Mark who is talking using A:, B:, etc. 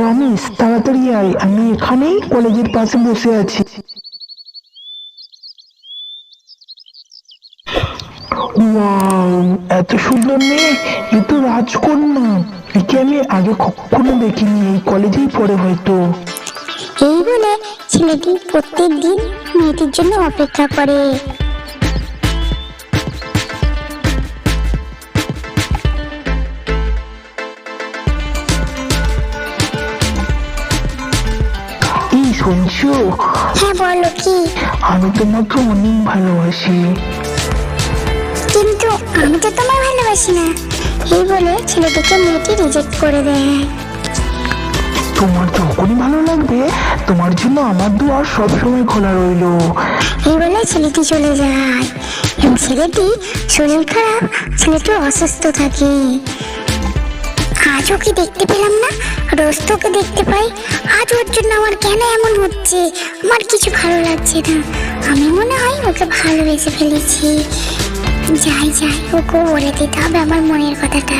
A: রমেশ তাড়াতাড়ি আয়। আমি এখানেই কলেজের পাশে বসে আছি। এত সুন্দর মেয়ে। এ তো রাজকন্যা। একে আমি আগে কখনো দেখিনি, এই কলেজেই পড়ে হয়তো।
B: এই বলে ছেলেটি প্রত্যেক দিন মেয়েটির জন্য অপেক্ষা করে।
A: শুনছো?
B: হ্যাঁ বলো কি?
A: আমি তোমাকে অনেক ভালোবাসি।
B: কিন্তু আমি তো তোমায় ভালোবাসি না। এই বলে ছেলেটিকে মেয়েটি রিজেক্ট করে দেয়।
A: তোমার যখনই ভালো লাগবে তোমার জন্য আমার দুয়ার সবসময় খোলা রইল।
B: এই বলে ছেলেটি চলে যায়। এবং ছেলেটি শরীর খারাপ ছেলেটি অসুস্থ থাকে। ওকে দেখতে পেলাম না রোজ তোকে দেখতে পাই। আজ ওর জন্য আমার কেন এমন হচ্ছে? আমার কিছু ভালো লাগছে না। আমি মনে হয় ওকে ভালোবেসে ফেলেছি। যাই যাই ওকে বলে দিতে হবে আমার মনের কথাটা।